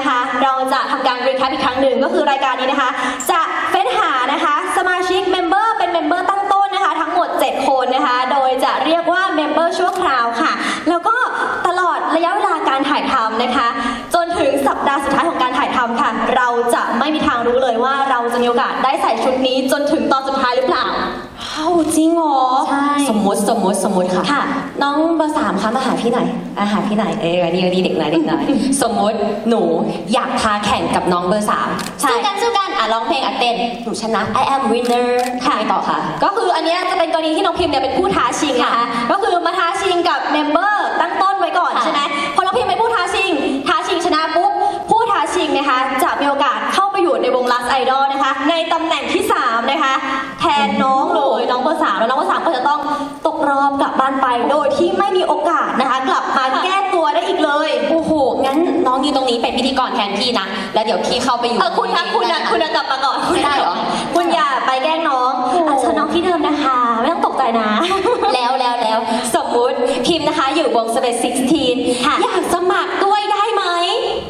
นะคะ เราจะทำการรีแคปอีกครั้งหนึ่งก็คือรายการนี้นะคะ จะเฟ้นหานะคะสมาชิกเมมเบอร์เป็นเมมเบอร์ตั้งต้นนะคะ ทั้งหมด 7 คนนะคะ โดยจะเรียกว่าเมมเบอร์ชั่วคราวค่ะ แล้วก็ตลอดระยะเวลาการถ่ายทำนะคะ จนถึงสัปดาห์สุดท้ายของการถ่ายทำค่ะ เราจะไม่มีทางรู้เลยว่าเราจะมีโอกาสได้ใส่ชุดนี้จนถึงตอนสุดท้ายหรือเปล่า อ้าจริงเหรอใช่สมมติสมมติสมมติค่ะ ค่ะน้องเบอร์สามคะมาหาพี่หน่อยมาหาพี่หน่อยเอ้ยอันนี้อันนี้เด็กน้อยเด็กน้อย สมมติหนูอยากท้าแข่งกับน้องเบอร์สามใช่ สู้กันสู้กันอะร้องเพลงอะเต้นหนูชนะ I am winner ค่ะต่อค่ะ ก็คืออันเนี้ยจะเป็นกรณีที่น้องพิมเนี่ยเป็นผู้ท้าชิงนะคะ ก็คือมาท้าชิงกับเมมเบอร์ตั้งต้นไว้ก่อนค่ะ ใช่ไหม อยู่ในวง Last Idol นะคะ ในตำแหน่งที่ 3 นะคะ แทนน้องเลยน้องเบอร์สามแล้วน้องเบอร์สามก็จะต้องตกรอบกลับบ้านไปโดยที่ไม่มีโอกาสนะคะ กลับมาแก้ตัวได้อีกเลย โอ้โห งั้นน้องยืนตรงนี้เป็นพิธีกรแทนพี่นะ แล้วเดี๋ยวพี่เข้าไปอยู่เออคุณนะคุณนะคุณนะกลับมาก่อนไม่ได้เหรอ คุณอย่าไปแกล้งน้องอะเชิญน้องที่เดิมนะคะ ไม่ต้องตกใจนะ แล้วแล้วแล้วสมมุติพิมพ์นะคะ อยู่วง Space 16 ค่ะ อยากสมัครด้วยได้ไหม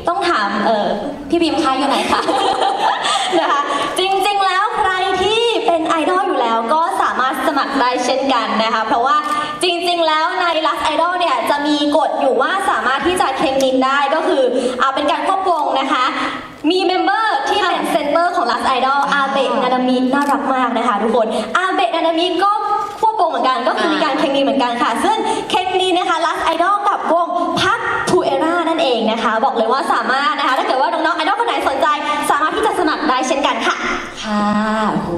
ต้องถามเออ พี่พิมพ์คะอยู่ไหนคะ นะคะจริงๆแล้วใครที่เป็นไอดอลอยู่แล้วก็สามารถสมัครได้เช่นกันนะคะ เพราะว่าจริงๆแล้วใน Last Idol เนี่ยจะ มีกฎอยู่ว่าสามารถที่จะเคลมนินได้ก็คือเอาเป็นการควบวงนะคะ มีเมมเบอร์ที่เป็นเซนเตอร์ของ Last Idol อาเบะนานามิน่ารักมากนะคะทุกคนอาเบะนานามิก็ควบวงเหมือนกันก็คือมีการเคลมนินเหมือนกันค่ะ ซึ่งเคลมนินนะคะ Last Idol องนะคะ บอกเลยว่าสามารถนะคะ ถ้าเกิดว่าน้องๆไอดอลคนไหนสนใจ สามารถที่จะสมัครได้เช่นกันค่ะ ค่ะโอ้โห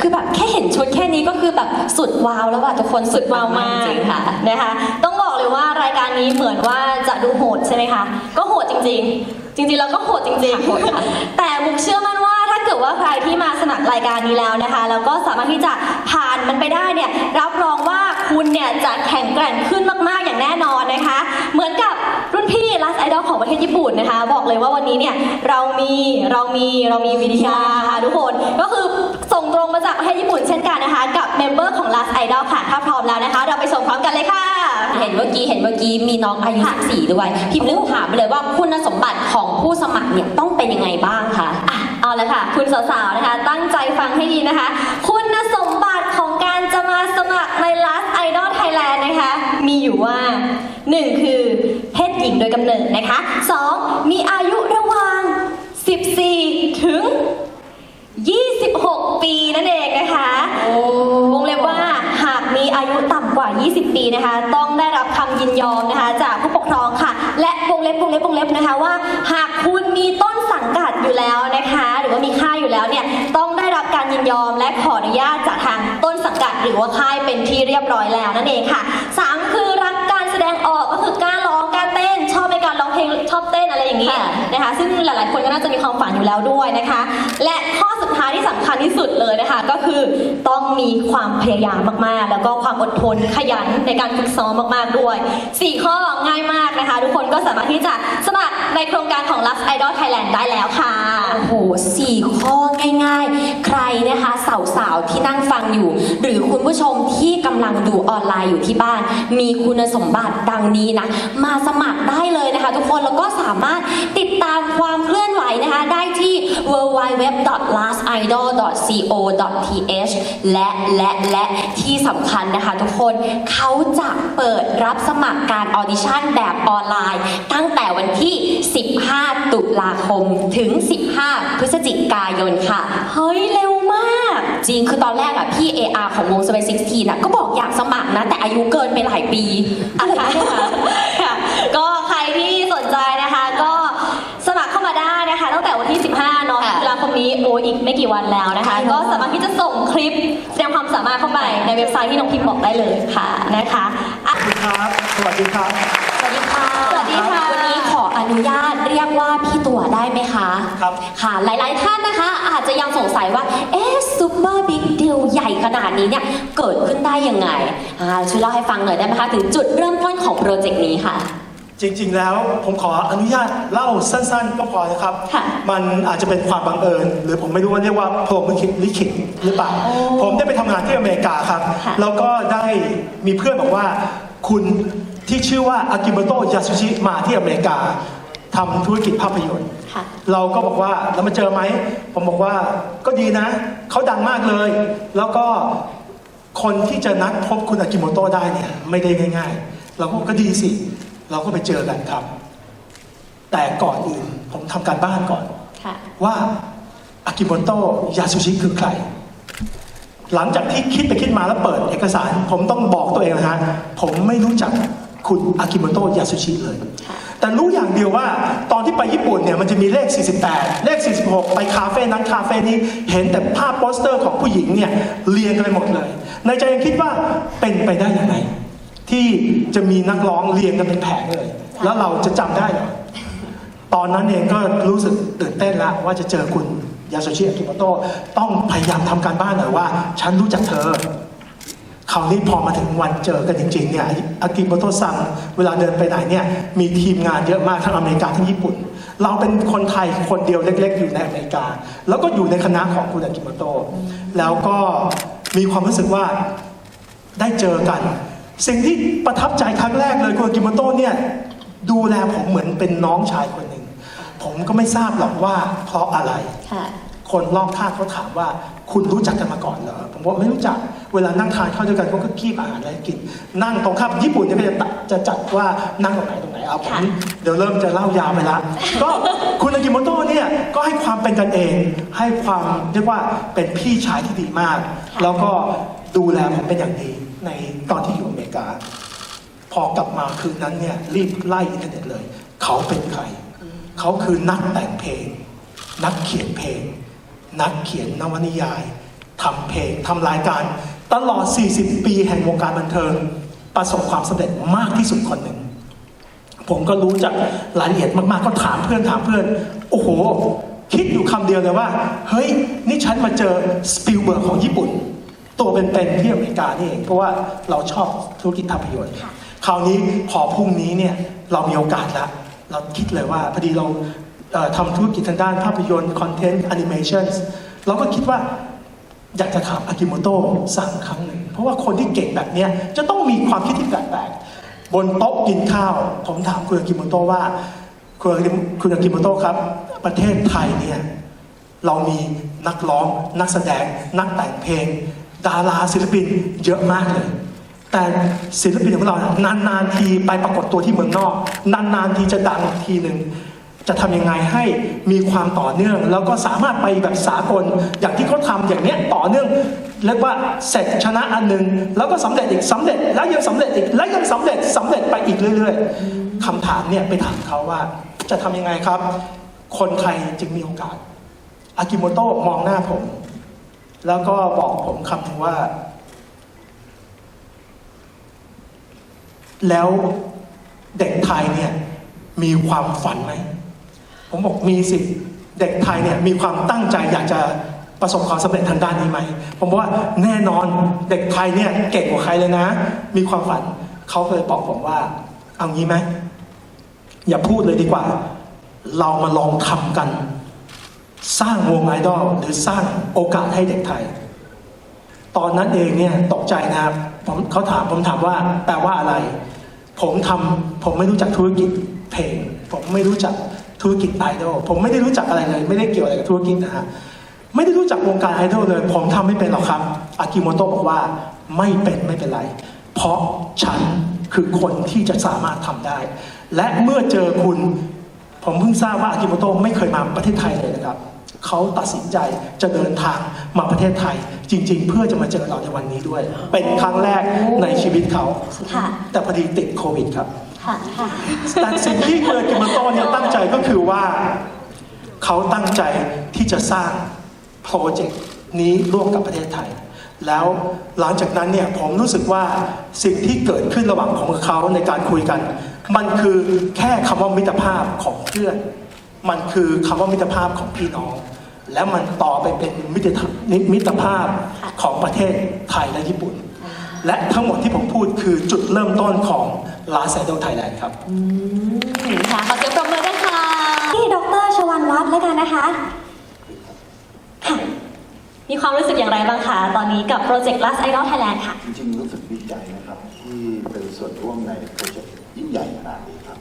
คือแบบแค่เห็นชุดแค่นี้ก็คือแบบสุดว้าวแล้วว่ะทุกคนสุดว้าวมากจริงๆค่ะนะคะ ต้องบอกเลยว่ารายการนี้เหมือนว่าจะดูโหดใช่ไหมคะ ก็โหดจริง ๆ จริงๆแล้วก็โหดจริงโหดค่ะๆแต่มุกเชื่อมั่นว่าถ้าเกิดว่าใครที่มาสมัครรายการนี้แล้วนะคะ แล้วก็สามารถที่จะผ่านมันไปได้เนี่ย รับรองว่า คุณเนี่ยจะแข็งแกร่งขึ้นมากๆอย่างแน่นอนนะคะ เหมือนกับรุ่นพี่ Last Idol ของประเทศญี่ปุ่นนะคะ บอกเลยว่าวันนี้เนี่ยเรามีเรามีเรามีวิดีอาร์ค่ะทุกคนก็คือส่งตรงมาจากประเทศญี่ปุ่นเช่นกันนะคะ กับเมมเบอร์ของ Last Idol ค่ะถ้าพร้อมแล้วนะคะ เราไปชมพร้อมกันเลยค่ะ เห็นเมื่อกี้เห็นเมื่อกี้มีน้องอายุค่ะ14ด้วย พิมพ์เรื่องถามไปเลยว่าคุณสมบัติของผู้สมัครเนี่ยต้องเป็นยังไงบ้างคะอะเอาละค่ะ คุณสาวๆนะคะ ตั้งใจฟังให้ดีนะคะ คุณสมบัติของการจะมาสมัครใน Last Idol Thailand นะคะ มีอยู่ว่า 1. คือเพศหญิงโดยกำเนิดนะคะ 2. มีอายุระหว่าง 14 ถึง 26 ปีนั่นเองนะคะวงเล็บว่าหากมีอายุต่ำ กว่า 20 ปีนะคะ ต้องได้รับคำยินยอมนะคะ จากผู้ปกครองค่ะ และวงเล็บวงเล็บวงเล็บนะคะว่า หากคุณมีต้นสังกัดอยู่แล้วนะคะ หรือว่ามีค่ายอยู่แล้วเนี่ยต้องได้รับการยินยอมและขออนุญาตจากทางต้นสังกัดหรือว่าค่ายเป็นที่เรียบร้อยแล้วนั่นเองค่ะ 3 คือ อบเต้นอะไรอย่างนี้ค่ะนะคะซึ่งหลายๆ คนก็น่าจะมีความฝันอยู่แล้วด้วยนะคะ และข้อสุดท้ายที่สำคัญที่สุดเลยนะคะ ก็คือต้องมีความพยายามมากๆ แล้วก็ความอดทนขยันในการฝึกซ้อมมากๆด้วย 4 ข้อง่ายมากนะคะ ทุกคนก็สามารถที่จะสมัครในโครงการของ Last Idol Thailand ได้แล้วค่ะโอ้โหสี่ข้อง่าย ๆ ใครนะคะสาวๆที่นั่งฟังอยู่ หรือคุณผู้ชมที่กำลังดูออนไลน์อยู่ที่บ้าน มีคุณสมบัติดังนี้นะ มาสมัครได้เลยนะคะ ทุกคน www.lastidol.co.th และและและที่สำคัญนะคะทุกคนเขาจะเปิดรับสมัครการออดิชั่นแบบออนไลน์ ตั้งแต่วันที่ 15 ตุลาคมถึง 15 พฤศจิกายนค่ะ เฮ้ย เร็วมาก จริงคือตอนแรกอะพี่ AR ของวง Space 16นะก็บอกอยากสมัครนะ แต่อายุเกินไปหลายปีอะไรอย่างเงี้ยค่ะค่ะก็ใครที่สนใจนะคะ ก็สมัครเข้ามาได้ นะคะตั้งแต่วันที่ 15เนาะค่ะ ตุลาคมนี้โอ้อีกไม่กี่วันแล้วนะคะใช่แล้วก็สามารถที่จะส่งคลิปแสดงความสามารถเข้าไปในเว็บไซต์ที่น้องพิมพ์บอกได้เลยค่ะนะคะอะสวัสดีครับ สวัสดีครับ สวัสดีค่ะ สวัสดีค่ะ วันนี้ขออนุญาตเรียกว่าพี่ตัวได้ไหมคะครับ ค่ะ หลายๆท่านนะคะ อาจจะยังสงสัยว่า เอ๊ะซูเปอร์บิ๊กเดลใหญ่ขนาดนี้เนี่ย เกิดขึ้นได้ยังไง อ่า ช่วยเล่าให้ฟังหน่อยได้ไหมคะ ถึงจุดเริ่มต้นของโปรเจกต์นี้ค่ะ จริงๆ แล้วผมขออนุญาตเล่าสั้นๆ ก็พอนะครับค่ะมันอาจจะเป็นความบังเอิญ หรือผมไม่รู้ว่าเรียกว่าพรหมลิขิตลิขิตหรือเปล่า ผมได้ไปทำงานที่อเมริกาครับค่ะแล้วก็ได้มีเพื่อนบอกว่าคุณที่ชื่อว่าอากิโมโตะยาสุชิมาที่อเมริกาทำธุรกิจภาพยนตร์ค่ะเราก็บอกว่าแล้วมาเจอไหม ผมบอกว่าก็ดีนะ เขาดังมากเลย แล้วก็คนที่จะนัดพบคุณอากิโมโตะได้เนี่ยไม่ได้ง่ายๆ เราก็บอกก็ดีสิ เราก็ไปเจอกันครับ แต่ก่อนอื่นผมทำการบ้านก่อนค่ะว่าอากิโมโตะยาสุชิคือใคร หลังจากที่คิดไปคิดมาแล้วเปิดเอกสาร ผมต้องบอกตัวเองนะฮะ ผมไม่รู้จักคุณอากิโมโตะยาสุชิเลย แต่รู้อย่างเดียวว่าตอนที่ไปญี่ปุ่นเนี่ยมันจะมีเลข 48 เลข 46 ไปคาเฟ่นั้นคาเฟ่นี้เห็นแต่ภาพโปสเตอร์ของผู้หญิงเนี่ยเรียงกันไปหมดเลย ในใจยังคิดว่าเป็นไปได้ยังไง ที่จะมีนักร้องเรียงกันเป็นแผงเลย แล้วเราจะจำได้เหรอตอนนั้นเองก็รู้สึกตื่นเต้นละว่าจะเจอคุณยาสุชิอากิโมโตะต้องพยายามทำการบ้านหน่อยว่า ฉันรู้จักเธอคราวนี้พอมาถึงวันเจอกันจริงๆเนี่ยอากิโมโตะซังเวลาเดินไปไหนเนี่ยมีทีมงานเยอะมากทั้งอเมริกาทั้งญี่ปุ่น เราเป็นคนไทยคนเดียวเล็ก ๆ อยู่ในอเมริกา แล้วก็อยู่ในคณะของคุณอากิโมโตะแล้วก็มีความรู้สึกว่าได้เจอกัน สิ่งที่ประทับใจครั้งแรกเลยคุณอากิโมโตะเนี่ยดูแลผมเหมือนเป็นน้องชายคนหนึ่ง ผมก็ไม่ทราบหรอกว่าเพราะอะไรค่ะคนรอบข้างเขาถามว่าคุณรู้จักกันมาก่อนเหรอ ผมบอกไม่รู้จัก เวลานั่งทานข้าวด้วยกันเขาก็คีบอาหารอะไรให้กิน นั่งตรงข้ามญี่ปุ่นเนี่ยก็จะตัดจะจัดว่านั่งตรงไหนตรงไหนเอาผมค่ะเดี๋ยวเริ่มจะเล่ายาวไปละ ก็คุณอากิโมโตะเนี่ยก็ให้ความเป็นกันเอง ให้ความเรียกว่าเป็นพี่ชายที่ดีมาก แล้วก็ดูแลผมเป็นอย่างดี ในตอนที่อยู่อเมริกา พอกลับมาคืนนั้นเนี่ยรีบไล่อินเทอร์เน็ตเลย เขาเป็นใคร เขาคือนักแต่งเพลง นักเขียนเพลง นักเขียนนวนิยายทำเพลงทำรายการ ตลอด 40 ปีแห่งวงการบันเทิง ประสบความสำเร็จมากที่สุดคนหนึ่ง ผมก็รู้จักรายละเอียดมากๆ ก็ถามเพื่อนถามเพื่อน โอ้โห คิดอยู่คำเดียวเลยว่า เฮ้ย นี่ฉันมาเจอสปิลเบิร์กของญี่ปุ่น ตัวเป็นๆที่อเมริกานี่เองเพราะว่าเราชอบธุรกิจภาพยนตร์คราวนี้พอพรุ่งนี้เนี่ยเรามีโอกาสแล้วเราคิดเลยว่าพอดีเราเอ่อทำธุรกิจทางด้านภาพยนตร์คอนเทนต์แอนิเมชันเราก็คิดว่าอยากจะถามอากิโมโตะสักครั้งหนึ่งเพราะว่าคนที่เก่งแบบเนี้ยจะต้องมีความคิดที่แปลกๆบนโต๊ะกินข้าว ผมถามคุณอากิโมโตะว่าคุณอากิคุณอากิโมโตะครับ ประเทศไทยเนี่ยเรามีนักร้องนักแสดงนักแต่งเพลง ดาราศิลปินเยอะมากเลย แต่ศิลปินของเรานี่ยนานๆทีไปปรากฏตัวที่เมืองนอก นานๆทีจะดังทีหนึ่งจะทำยังไงให้มีความต่อเนื่อง แล้วก็สามารถไปแบบสากลอย่างที่เขาทำอย่างเนี้ยต่อเนื่องเรียกว่าเสร็จชนะอันหนึ่งแล้วก็สำเร็จอีกสำเร็จ แล้วยังสำเร็จอีกและยังสำเร็จสำเร็จไปอีกเรื่อย ๆคำถามเนี่ยไปถามเขาว่าจะทำยังไงครับ คนไทยจึงมีโอกาสอากิโมโตะมองหน้าผม แล้วก็บอกผมคำว่า แล้วเด็กไทยเนี่ยมีความฝันไหม ผมบอกมีสิ เด็กไทยเนี่ยมีความตั้งใจอยากจะประสบความสำเร็จทางด้านนี้ไหม ผมบอกว่าแน่นอนเด็กไทยเนี่ยเก่งกว่าใครเลยนะ มีความฝัน เขาเคยบอกผมว่า เอางี้ไหม อย่าพูดเลยดีกว่า เรามาลองทำกัน สร้างวงไอดอลหรือสร้างโอกาสให้เด็กไทย ตอนนั้นเองเนี่ยตกใจนะครับผมเขาถามผมถามว่าแปลว่าอะไร ผมทำผมไม่รู้จักธุรกิจเพลง ผมไม่รู้จักธุรกิจไอดอลผมไม่ได้รู้จักอะไรเลย ไม่ได้เกี่ยวอะไรกับธุรกิจนะฮะไม่ได้รู้จักวงการไอดอลเลย ผมทำไม่เป็นหรอกครับอากิโมโตะบอกว่าไม่เป็นไม่เป็นไร เพราะฉันคือคนที่จะสามารถทำได้ และเมื่อเจอคุณ ผมเพิ่งทราบว่าอากิโมโตะไม่เคยมาประเทศไทยเลยนะครับ เขาตัดสินใจจะเดินทางมาประเทศไทย จริง ๆ เพื่อจะมาเจอเราในวันนี้ด้วย เป็นครั้งแรกในชีวิตเขา ค่ะ แต่พอดีติดโควิดครับ ค่ะ ค่ะ แต่สิ่งที่คุณอากิโมโตะเนี่ยตั้งใจก็คือว่า เขาตั้งใจที่จะสร้างโปรเจกต์นี้ร่วมกับประเทศไทย แล้วหลังจากนั้นเนี่ยผมรู้สึกว่าสิ่งที่เกิดขึ้นระหว่างของเขาในการคุยกัน มันคือแค่คำว่ามิตรภาพของเพื่อน มันคือคำว่ามิตรภาพของพี่น้อง แล้วมันต่อไปเป็นมิตรภาพมิตรภาพของประเทศไทยและญี่ปุ่น และทั้งหมดที่ผมพูดคือจุดเริ่มต้นของลาไซโดไทยแลนด์ครับอืมค่ะขอเสียงปรบมือด้วยค่ะที่ดรชวันวัฒน์แล้วกันนะคะค่ะมีความรู้สึกอย่างไรบ้างคะตอนนี้กับโปรเจกต์ Last Idol Thailand ค่ะ จริงๆ รู้สึกดีใจนะครับ ที่เป็นส่วนร่วมในโปรเจกต์ง ใหญ่ขนาดนี้ครับ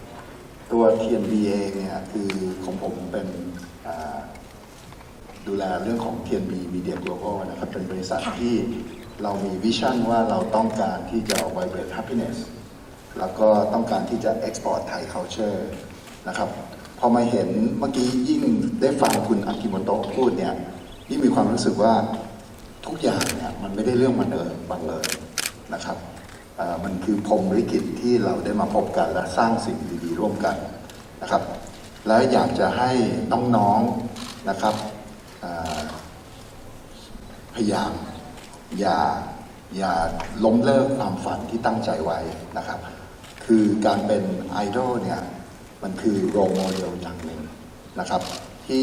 ตัว TNB เองเนี่ยคือของผมเป็นอ่าดูแลเรื่องของ TNB Media Global นะครับเป็นบริษัทที่เรามีวิชั่นว่าเราต้องการที่จะ vibrate happiness แล้วก็ต้องการที่จะ export Thai culture นะครับพอมาเห็นเมื่อกี้ยิ่งได้ฟังคุณอากิโมโตะพูดเนี่ยยิ่งมีความรู้สึกว่าทุกอย่างเนี่ยมันไม่ได้เรื่องมันเอิญบังเอิญนะครับเอ่อ มันคือพรมลิขิตที่เราได้มาพบกันและสร้างสิ่งดีๆร่วมกันนะครับ และอยากจะให้น้องๆนะครับพยายามอย่าอย่าล้มเลิกความฝันที่ตั้งใจไว้นะครับ คือการเป็นไอดอลเนี่ยมันคือโรโมเดลอย่างหนึ่งนะครับ ที่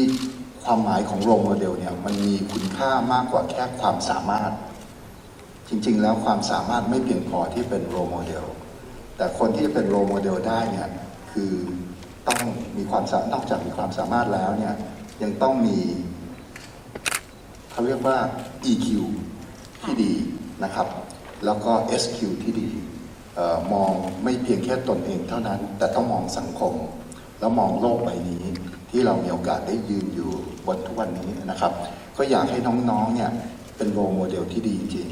ความหมายของโรโมเดลเนี่ยมันมีคุณค่ามากกว่าแค่ความสามารถ จริง ๆ แล้วความสามารถไม่เพียงพอที่เป็นโรโมเดล แต่คนที่จะเป็นโรโมเดลได้เนี่ยคือต้องมีความสามารถนอกจากมีความสามารถแล้วเนี่ยยังต้องมีเขาเรียกว่า EQ ที่ดีนะครับ แล้วก็ SQ ที่ดีออมองไม่เพียงแค่ตนเองเท่านั้น แต่ต้องมองสังคม แล้วมองโลกใบนี้ ที่เรามีโอกาสได้ยืนอยู่บนทุกวันนี้นะครับ ก็อยากให้น้องๆเนี่ยเป็นโรโมเดลที่ดีจริง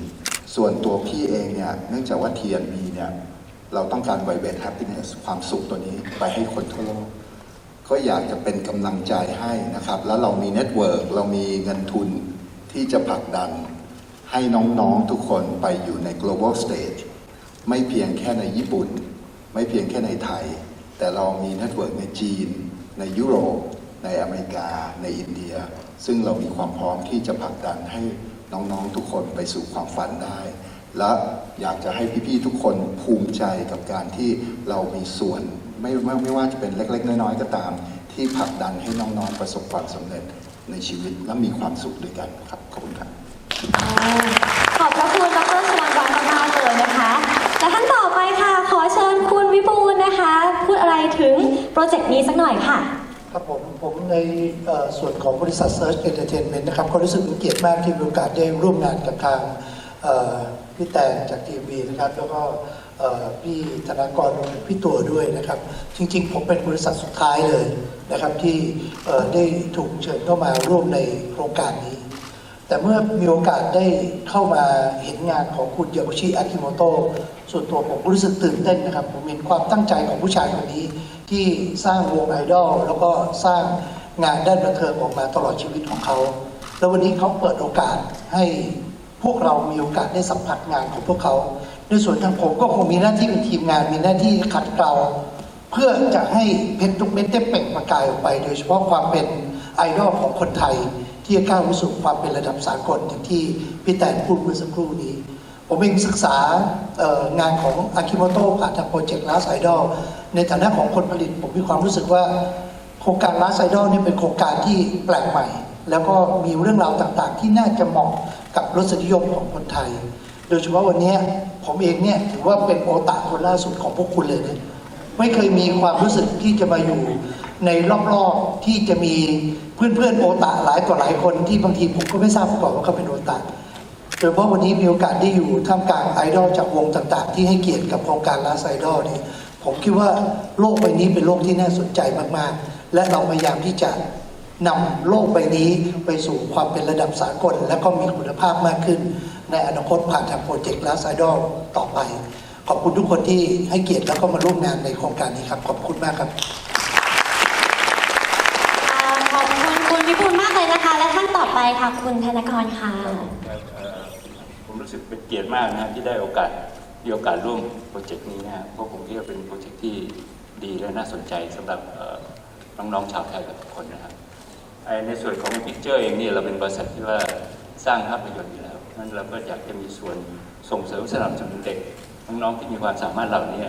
ส่วนตัวพี่เองเนี่ยเนื่องจากว่า TNB เนี่ยเราต้องการ vibrate happiness ความสุขตัวนี้ไปให้คนทั่วโลกก็อยากจะเป็นกำลังใจให้นะครับ แล้วเรามีเน็ตเวิร์กเรามีเงินทุนที่จะผลักดันให้น้องๆทุกคนไปอยู่ใน global stage ไม่เพียงแค่ในญี่ปุ่น ไม่เพียงแค่ในไทย แต่เรามีเน็ตเวิร์กในจีน ในยุโรป ในอเมริกา ในอินเดีย ซึ่งเรามีความพร้อมที่จะผลักดันให้ น้องๆทุกคนไปสู่ความฝันได้ และอยากจะให้พี่ๆทุกคนภูมิใจกับการที่เรามีส่วนไม่ไม่ไม่ว่าจะเป็นเล็ก ๆ น้อยๆก็ตาม ที่ผลักดันให้น้องๆประสบความสำเร็จในชีวิตและมีความสุขด้วยกันครับขอบคุณครับขอบพระคุณดรชลังรัตน์มากๆเลยนะคะ และท่านต่อไปค่ะ ขอเชิญคุณวิบูลนะคะ พูดอะไรถึงโปรเจกต์นี้สักหน่อยค่ะ ครับผมผมในส่วนของบริษัท Search Entertainment นะครับก็รู้สึกเป็นเกียรติมากที่มีโอกาสได้ร่วมงานกับทางพี่แตนจากทีวีนะครับ แล้วก็พี่ธนากรพี่ตัวด้วยนะครับ จริง ๆ ผมเป็นบริษัทสุดท้ายเลยนะครับที่ได้ถูกเชิญเข้ามาร่วมในโครงการนี้ แต่เมื่อมีโอกาสได้เข้ามาเห็นงานของคุณยาบุชิอากิโมโตะส่วนตัวผมรู้สึกตื่นเต้นนะครับ ผมเห็นความตั้งใจของผู้ชายคนนี้ที่สร้างวงไอดอลแล้วก็สร้างงานด้านบันเทิงออกมาตลอดชีวิตของเขา แล้ววันนี้เขาเปิดโอกาสให้พวกเรามีโอกาสได้สัมผัสงานของพวกเขาในส่วนทางผมก็คงมีหน้าที่เป็นทีมงาน มีหน้าที่ขัดเกลาเพื่อจะให้เพชรทุกเม็ดได้เปล่งประกายออกไป โดยเฉพาะความเป็นไอดอลของคนไทย ที่จะก้าวไปสู่ความเป็นระดับสากลอย่างที่พี่แตนพูดเมื่อสักครู่นี้ ผมเองศึกษางานของอากิโมโตะผ่านทางโปรเจกต์ Last Idol ในฐานะของคนผลิตผมมีความรู้สึกว่าโครงการ Last Idol นี่เป็นโครงการที่แปลกใหม่ แล้วก็มีเรื่องราวต่างๆ ที่น่าจะเหมาะกับรสนิยมของคนไทย โดยเฉพาะวันนี้ผมเองเนี่ยถือว่าเป็นโอตาคนล่าสุดของพวกคุณเลยนะไม่เคยมีความรู้สึกที่จะมาอยู่ในรอบๆที่จะมีเพื่อนๆโอตาหลายต่อหลายคนที่บางทีผมก็ไม่ทราบมาก่อนว่าเขาเป็นโอตาโดยเฉพาะวันนี้มีโอกาสได้อยู่ท่ามกลางไอดอลจากวงต่างๆ ที่ให้เกียรติกับโครงการลาไอดอลนี่ ผมคิดว่าโลกใบนี้เป็นโลกที่น่าสนใจมากๆ และเราพยายามที่จะนำโลกใบนี้ไปสู่ความเป็นระดับสากล และก็มีคุณภาพมากขึ้น ในอนาคตผ่านทางโปรเจกต์ลาไอดอลต่อไป ขอบคุณทุกคนที่ให้เกียรติแล้วก็มาร่วมงานในโครงการนี้ครับ ขอบคุณมากครับ ขอบคุณคุณวิบูลย์มากเลยนะคะ และท่านต่อไปค่ะคุณธนกรค่ะเอ่อผมรู้สึกเป็นเกียรติมากนะที่ได้โอกาส มีโอกาสร่วมโปรเจกต์นี้นะเพราะผมคิดว่าเป็นโปรเจกต์ที่ดีและน่าสนใจสำหรับน้องๆชาวไทยทุกคนนะครับในส่วนของพิกเจอร์เองเนี่ยเราเป็นบริษัทที่ว่าสร้างภาพยนตร์อยู่แล้วนั้นเราก็อยากจะมีส่วนส่งเสริมสนับสนุนเด็กน้องๆที่มีความสามารถเหล่านี้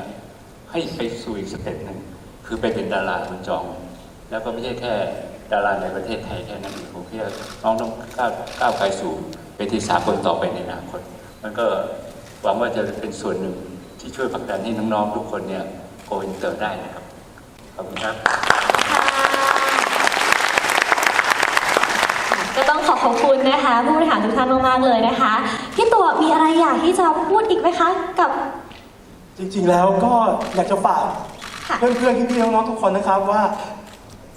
ให้ไปสู่อีกสเต็ปหนึ่งคือไปเป็นดาราบนจอง แล้วก็ไม่ใช่แค่ดาราในประเทศไทยแค่นั้นเองผมคิดว่าน้องต้องก้าวก้าวไกลสู่เวทีสากลต่อไปในอนาคตมันก็ หวังว่าจะเป็นส่วนหนึ่งที่ช่วยผลักดันให้น้องๆทุกคนเนี่ยโกอินเตอร์ได้นะครับ ขอบคุณครับ ก็ต้องขอขอบคุณนะคะ ผู้บริหารทุกท่านมากๆเลยนะคะ พี่ตัวมีอะไรอยากที่จะพูดอีกไหมคะกับ จริงๆแล้วก็อยากจะฝากค่ะ เพื่อนๆพี่ๆน้องๆทุกคนนะครับว่า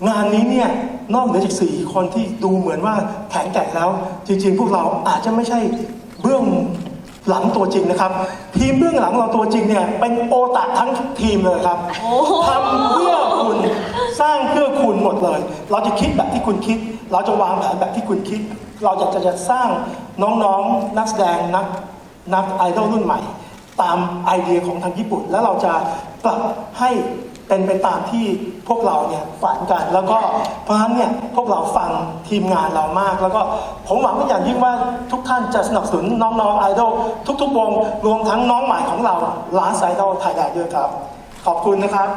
งานนี้เนี่ยนอกเหนือจากสี่คนที่ดูเหมือนว่าแข็งแกร่งแล้ว จริง ๆ พวกเราอาจจะไม่ใช่เบื้อง หลังตัวจริงนะครับ ทีมเบื้องหลังเราตัวจริงเนี่ยเป็นโอตะทั้งทีมเลยครับทำเพื่อคุณสร้างเพื่อคุณหมดเลย เราจะคิดแบบที่คุณคิด เราจะวางแผนแบบที่คุณคิด เราจะจะจะสร้างน้องๆนักแสดงนักนักไอดอลรุ่นใหม่ ตามไอเดียของทางญี่ปุ่น แล้วเราจะปรับให้ เป็นไปตามที่พวกเราเนี่ยฝันกัน แล้วก็เพราะฉะนั้นเนี่ยพวกเราฟังทีมงานเรามาก แล้วก็ผมหวังเป็นอย่างยิ่งว่าทุกท่านจะสนับสนุนน้องๆไอดอลทุกๆวงรวมทั้งน้องใหม่ของเราล้านไอดอลไทยแลนด์ด้วยครับ ขอบคุณนะครับ